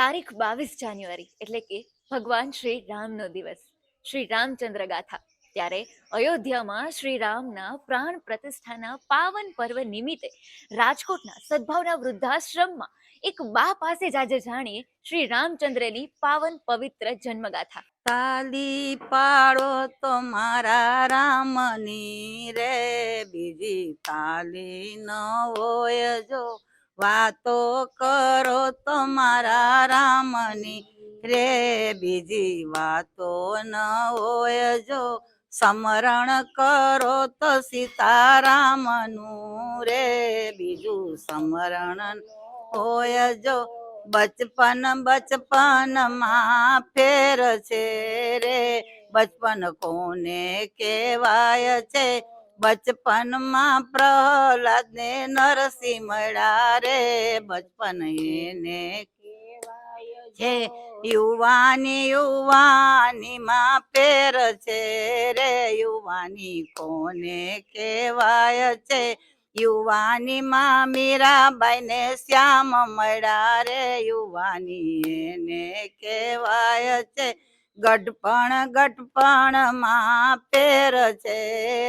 તારીખ બાવીસ જાન્યુઆરી, એટલે કે ભગવાન શ્રી રામનો દિવસ, શ્રી રામચંદ્ર ગાથા. ત્યારે અયોધ્યામાં શ્રી રામના પ્રાણ પ્રતિષ્ઠાના પાવન પર્વ નિમિત્તે રાજકોટના સદભાવના વૃદ્ધાશ્રમમાં એક બા પાસે જ આજે જાણીએ શ્રી રામચંદ્રની પાવન પવિત્ર જન્મગાથા. તાલી પાડો તો મારા રામની રે, બીજી તાલી ન હોય જો વાતો કરો તો મારા રામની. રે બીજી વાતો ન હોય જો. સમરણ કરો તો સીતારામનું. રે બીજું સમરણ હોય જો. બચપન બચપનમાં ફેર છે રે. બચપન કોને કેવાય છે? બચપનમાં પ્રહલાદ ને નરસિંહ મળ્યા રે. બચપન એને કહેવાય છે યુવાની યુવાની માં પેર છે રે. યુવાની કોને કેવાય છે યુવાની માં મીરાબાઈ ને શ્યામ મળ્યા રે. યુવાની એને કહેવાય છે ગઢપણ ગઢપણમાં પેર છે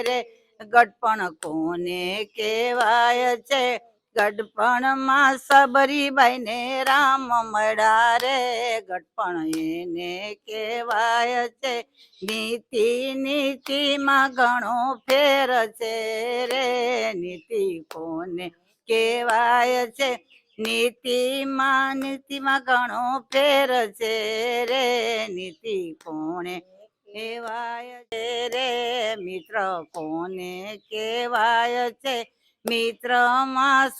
રે. ગઢપણ કોને કહેવાય છે? ગઢપણમાં સબરીબાઈ ને રામ મળ્યા રે ગઢપણ એને કહેવાય છે. નીતિ નીતિ માં ઘણો ફેર છે રે. નીતિ કોને કહેવાય છે? નીતિમાં નીતિમાં ઘણો ફેર છે રે. નીતિ કોને કહેવાય છે રે મિત્ર, કોને કેવાય છે? મિત્રમાં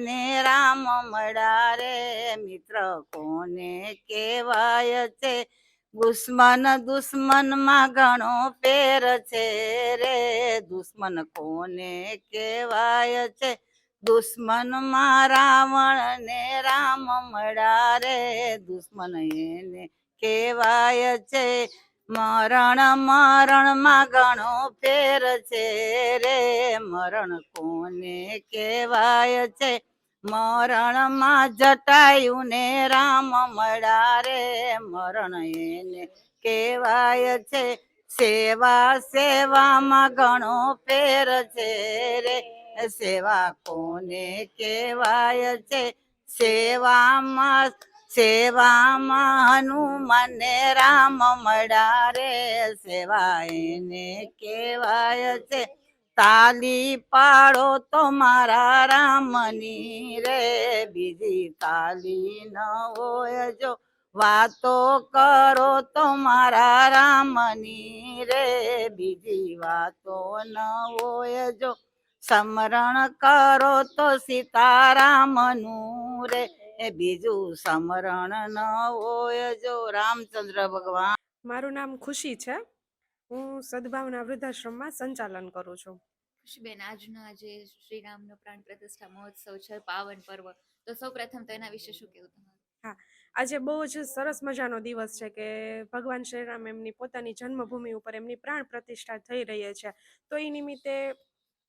ને રામ મળ્યા રે મિત્ર, કોને કેવાય છે? દુશ્મન દુશ્મનમાં ઘણો ફેર છે રે. દુશ્મન કોને કેવાય છે? દુશ્મનમાં રાવણ ને રામ મળ્યા રે દુશ્મન એને કેવાય છે. મરણ મરણમાં ઘણો ફેર છે રે. મરણ કોને કહેવાય છે? મરણમાં જટાયું ને રામ મળ્યા રે. મરણ એને કહેવાય છે, સેવા સેવામાં ઘણો ફેર છે રે. સેવા કોને કહેવાય છે? સેવામાં સેવામાં હનુમાન રામ મળ્યા રે સેવા એને કહેવાય છે, તાલી પાડો તો મારા રામની રે. બીજી તાલી ન હોય જો વાતો કરો તો મારા રામની રે. બીજી વાતો ન હોય જો સમરણ કરો તો સીતારામનું રે. એ બીજું સમરણ ન હોય જો રામચંદ્ર ભગવાન. મારું નામ ખુશી છે. હું સદભાવના વૃદ્ધાશ્રમમાં સંચાલન કરું છું. ખુશીબેન આજનો આજે શ્રીરામનો પ્રાણ પ્રતિષ્ઠા મહોત્સવ છે પાવન પર્વ. તો સૌ પ્રથમ તો એના વિશે શું કેવું તમારું? આજે બહુ જ સરસ મજાનો દિવસ છે કે ભગવાન શ્રીરામ એમની પોતાની જન્મભૂમિ ઉપર એમની પ્રાણ પ્રતિષ્ઠા થઈ રહી છે. તો એ નિમિત્તે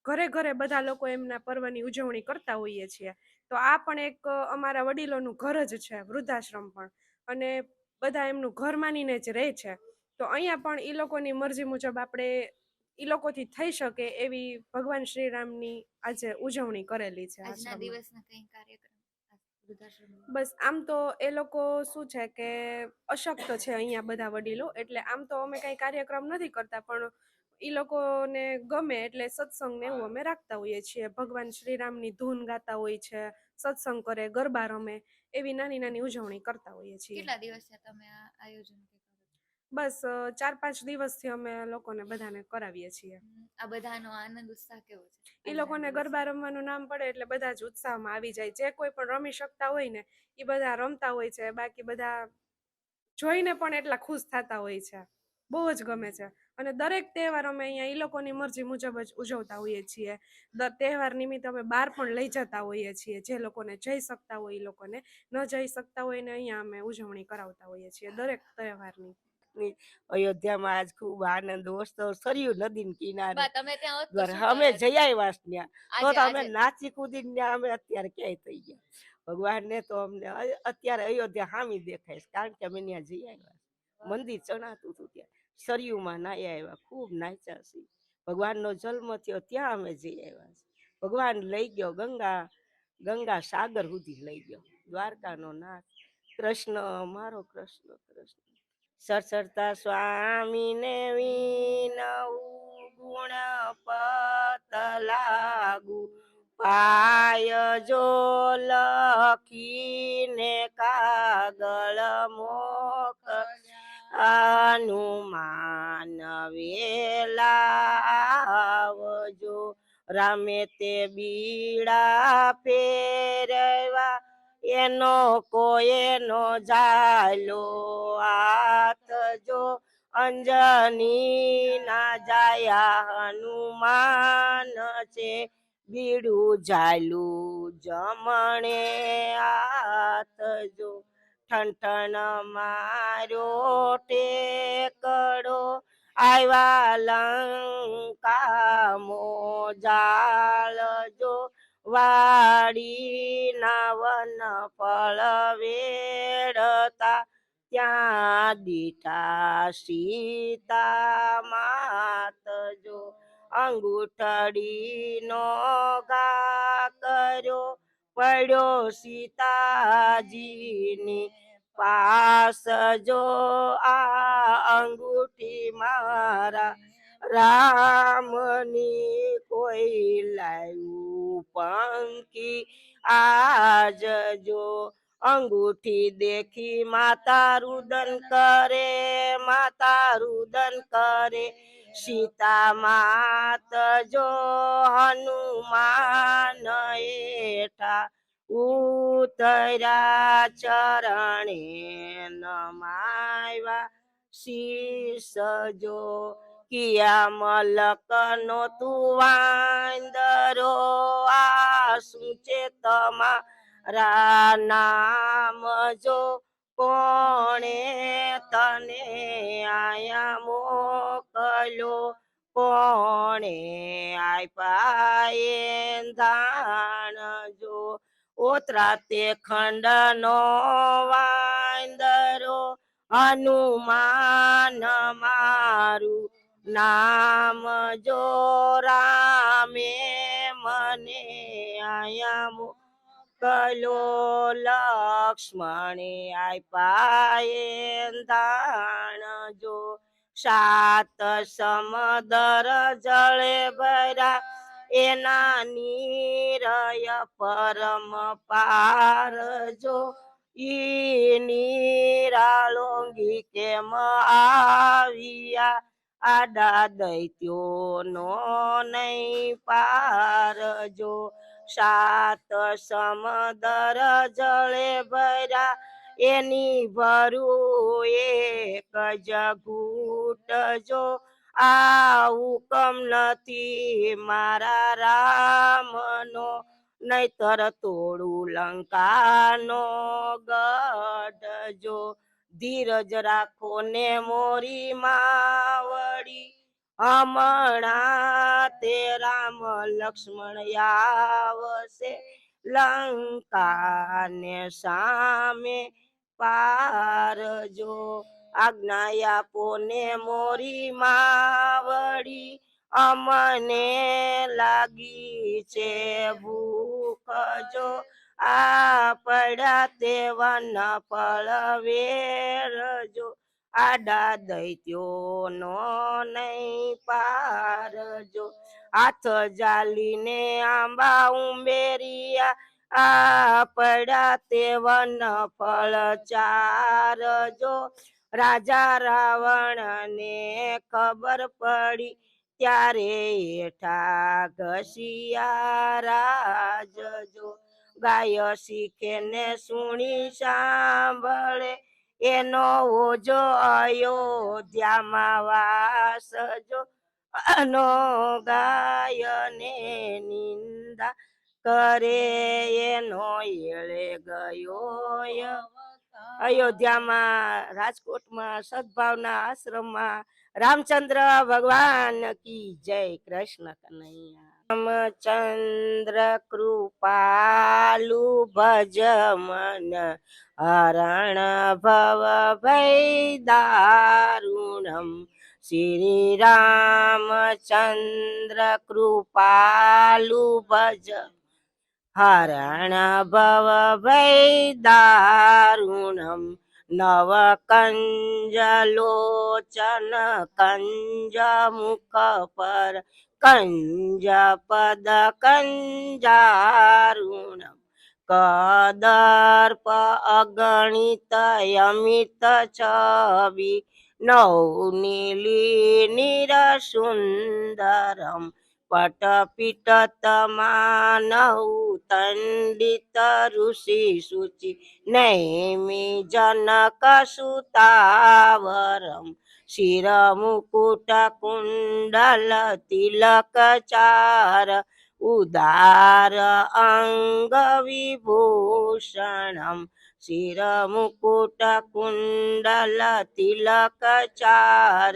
ઘરે ઘરે બધા લોકો એમના પર્વની ઉજવણી કરતા હોઈએ છીએ. તો આ પણ એક અમારા વડીલોનું ઘર જ છે વૃદ્ધાશ્રમ પણ. અને બધા એમનું ઘર માનીને જ રહે છે. તો અહીંયા પણ એ લોકોની મરજી મુજબ આપણે એ લોકોથી થઈ શકે એવી ભગવાન શ્રીરામની આજે ઉજવણી કરેલી છે આજના દિવસના કઈ કાર્યક્રમ બસ આમ તો એ લોકો શું છે કે અશક્ત છે અહીંયા બધા વડીલો એટલે આમ તો અમે કઈ કાર્યક્રમ નથી કરતા પણ એ લોકોને ગમે એટલે સત્સંગ ને એવું અમે રાખતા હોઈએ છીએ. ભગવાન શ્રીરામની ધૂન ગાતા હોય છે સત્સંગ કરે ગરબા રમે એવી નાની નાની ઉજવણી કરતા હોઈએ છીએ. કેટલા દિવસ છે તમે આ આયોજન? બસ ચાર પાંચ દિવસથી અમે લોકોને બધાને કરાવીએ છીએ. આ બધાનો આનંદ ઉત્સાહ કેવો છે? એ લોકોને ગરબા રમવાનું નામ પડે એટલે બધા જ ઉત્સાહમાં આવી જાય. જે કોઈ પણ રમી શકતા હોય ને એ બધા રમતા હોય છે. બાકી બધા જોઈને પણ એટલા ખુશ થતા હોય છે. બહુ જ ગમે છે. અને દરેક તહેવાર અમે અહીંયા એ લોકોની મરજી મુજબ જ ઉજવતા હોઈએ છીએ. તહેવાર નિમિત્તે અમે બહાર પણ લઈ જતા હોઈએ છીએ. જે લોકોને જઈ શકતા હોય એ લોકોને ન જઈ શકતા હોય ને અહીંયા અમે ઉજવણી કરાવતા હોઈએ છીએ દરેક તહેવારની. અયોધ્યામાં આજ ખૂબ આનંદ ઉત્સવ સરયુ નદી કિનારે. તમે ત્યાં અમે? જઈ આવ્યા ત્યાં. તો અમે નાચી કૂદીને ત્યાં અમે અત્યારે ક્યાંય થઈ ગયા. ભગવાનને તો અમને અત્યારે અયોધ્યા હામી દેખાય કારણ કે અમે ત્યાં જઈ આવ્યા મંદિર ચણાતું હતું ત્યાં. સરયુમાં નાહ્યા આવ્યા, ખૂબ નાચ્યા છીએ. ભગવાનનો જન્મ થયો, ત્યાં અમે જઈ આવ્યા છે ભગવાન લઈ ગયો ગંગા ગંગા સાગર સુધી લઈ ગયો. દ્વારકાનો નાથ. કૃષ્ણ, મારો કૃષ્ણ કૃષ્ણ. સરસરતા સ્વામીને વિનવું ગુણ પત લાગુ. પાય જો લખીને કાગળ મોક હનુમાન વેલા આવજો રામે તે બીડા ફેરવા એનો કોઈનો જાયલો આતજો અંજની ના જાયા હનુમાન છે. બીડું જાયલું જમણે હાથ જો મારો ટેકડો આવ્યા લંકા મોજાળ જો વાડી નાવન ફળ વેડતા ત્યાં દીઠા સીતા માત જો અંગૂઠડીનો ઘા કર્યો પડ્યો સીતાજીની પાસ જો આ અંગૂઠી મારા રામની કોઈ લાવ્યું પંખી. આજ જો અંગૂઠી દેખી માતા રુદન કરે, માતા રુદન કરે. સીતા માત જો હનુમાન એઠા ઉતર્યા ચરણે નમાવ્યા શીસ જો કિયા મલક નો તું વાંદરો, આ શું છે તમારા નામ? જો કોણે તને આયા મોકલો કોણે આપ્યા ધાણ? જો ઓતરા તે ખંડ નો વાંદરો હનુમાન મારું નામ જો રામે મને આયા મોકલ્યો લક્ષ્મણે પાયે ધાણ જો સાત સમદર જળે ભર્યા એના નીરય પરમ પારજો ઈ નીરાળોંગી કેમ આવ્યા? આડા દૈત્યો નો નહીં પારજો સાત સમદર જળે ભર્યા. એની ભરું એક જ ઘૂંટ જો આ હુકમ નથી મારા રામનો, નહીતર તોડું લંકાનો ગઢ જો ધીરજ રાખો ને મોરી માવડી. હમણાં તે રામ લક્ષ્મણ આવશે લંકાને સામે પાર જો આજ્ઞા આપો ને મોરી માવડી, અમને લાગી છે ભૂખ જો આ પડ્યા તે વન ફળ વેરજો આડા દૈત્યો નો નહીં પારજો હાથ જાલીને આંબા ઉમેરિયા આ તેવન ફળ ચારજો રાજા રાવણ ને ખબર પડી ત્યારે હેઠા ઘસિયા રાજજો ગાય શીખે ને સુણી સાંભળે. એનો ઓજો અયોધ્યામાં વાસજો અનો ગાય ને નિંદા કરે. એનો એળે ગયો અયોધ્યામાં, રાજકોટમાં, સદભાવના આશ્રમમાં, રામચંદ્ર ભગવાન કી જય કૃષ્ણ કનૈયા. રામચંદ્ર કૃપાલુ ભજ મન હરણ ભવ ભય દારૂણમ શ્રી રામચંદ્ર કૃપાલુ ભજ હરણ ભવ ભય દારૂણમ નવ કંજ લોચન કંજ મુખ પર કંજ પદ કંજારૂણમ કદર્પ અગણિત અમિત છવિ નૌનીલી નિરસુંદરમ પટપિટતમાનૌ તંડિત ઋષિ શુચિ નૈમી જનક સુતાવરમ શિરમુકુટ કુંડલ તિલક ચાર, ઉદાર અંગ વિભૂષણમ શિરમુકુટ કુંડલ તિલક ચાર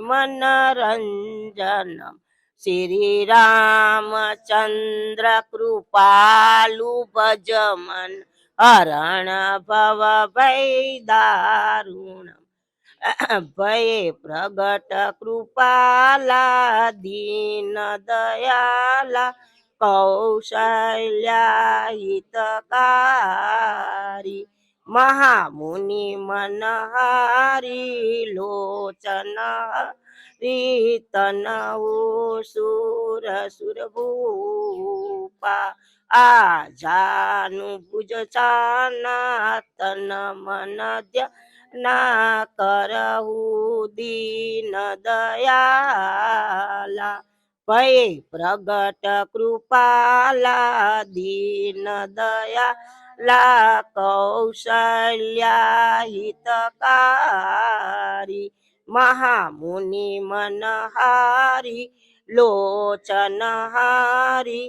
મનરંજનમ શ્રી રામચંદ્ર કૃપાલુ ભજમન હરણ ભવ ભય પ્રગટ કૃપાલા દીન દયાલા કૌશલ્યાહિતકારી મહામુનિ મનહારી લોચન રીતનવો સુર સુરભૂપા આજાનુ ભુજ તન મન ના કરહુ દીન દયાલા ભય પ્રગટ કૃપાલા દીન દયાલા કૌશલ્યાહિતકારી મહામુનિ મનહારી લોચનહારી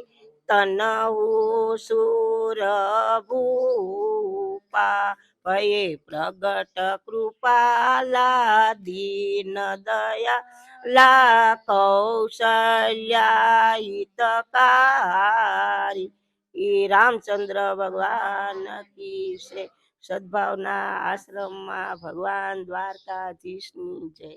તનહુ સુરભૂપા ભયે પ્રગટ કૃપાલા, દીન દયા લા કૌશલ્યાહિતકારી રામચંદ્ર ભગવાન કી શ્રે સદભાવના આશ્રમમાં ભગવાન દ્વારકાધીશની જય.